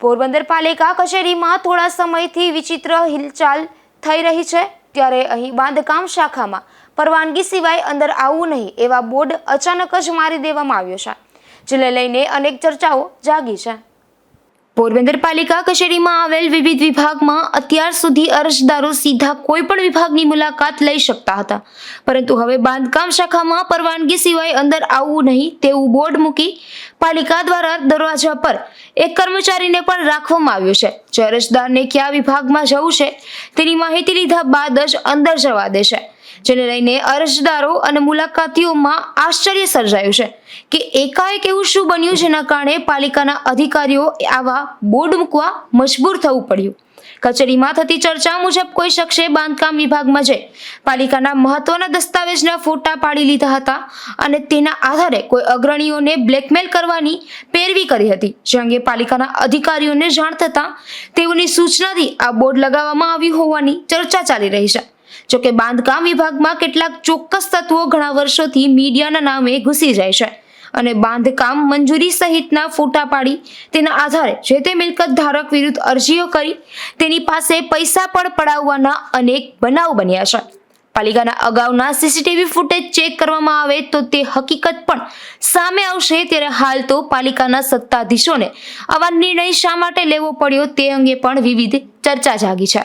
પોરબંદર પાલિકા કચેરીમાં થોડા સમયથી વિચિત્ર હિલચાલ થઈ રહી છે, ત્યારે અહીં બાંધકામ શાખામાં પરવાનગી સિવાય અંદર આવવું નહીં એવા બોર્ડ અચાનક જ મારી દેવામાં આવ્યો છે, જેને લઈને અનેક ચર્ચાઓ જાગી છે. પોરબંદર પાલિકા કચેરીમાં આવેલ વિવિધ વિભાગમાં અત્યાર સુધી અરજદારો સીધા કોઈ પણ વિભાગની મુલાકાત લઈ શકતા હતા. પરંતુ હવે બાંધકામ શાખામાં પરવાનગી સિવાય અંદર આવવું નહીં તેવું બોર્ડ મૂકી પાલિકા દ્વારા દરવાજા પર એક કર્મચારીને પણ રાખવામાં આવ્યો છે. જે અરજદારને કયા વિભાગમાં જવું છે તેની માહિતી લીધા બાદ જ અંદર જવા દેશે. જેને લઈને અરજદારો અને મુલાકાતીઓમાં આશ્ચર્ય સર્જાયું છે કે એકાએક એવું શું બન્યું જેના કારણે પાલિકાના અધિકારીઓ આવા બોર્ડ મૂકવા મજબૂર થવું પડ્યું. કચેરીમાં થતી ચર્ચા મુજબ કોઈ શખ્સે બાંધકામ વિભાગમાં જઈ પાલિકાના મહત્વના દસ્તાવેજના ફોટા પાડી લીધા હતા અને તેના આધારે કોઈ અગ્રણીઓને બ્લેકમેલ કરવાની પેરવી કરી હતી. જે અંગે પાલિકાના અધિકારીઓને જાણ થતાં તેઓની સૂચનાથી આ બોર્ડ લગાવવામાં આવ્યું હોવાની ચર્ચા ચાલી રહી છે. જોકે બાંધકામ વિભાગમાં કેટલાક ચોક્કસ તત્વો ઘણા વર્ષોથી મીડિયાના નામે ઘૂસી જાય છે. અને બાંધકામ મંજૂરી સહિતના ફોટા પાડી તેના આધારે જે તે મિલકત ધારક વિરુદ્ધ અરજીઓ કરી તેની પાસે પૈસા પણ પડાવવાના અનેક બનાવ બન્યા છે. પાલિકાના અગાઉના સીસીટીવી ફૂટેજ ચેક કરવામાં આવે તો તે હકીકત પણ સામે આવશે ત્યારે હાલ તો પાલિકાના સત્તાધીશોને આવા નિર્ણય શા માટે લેવો પડ્યો તે અંગે પણ વિવિધ ચર્ચા જાગી છે.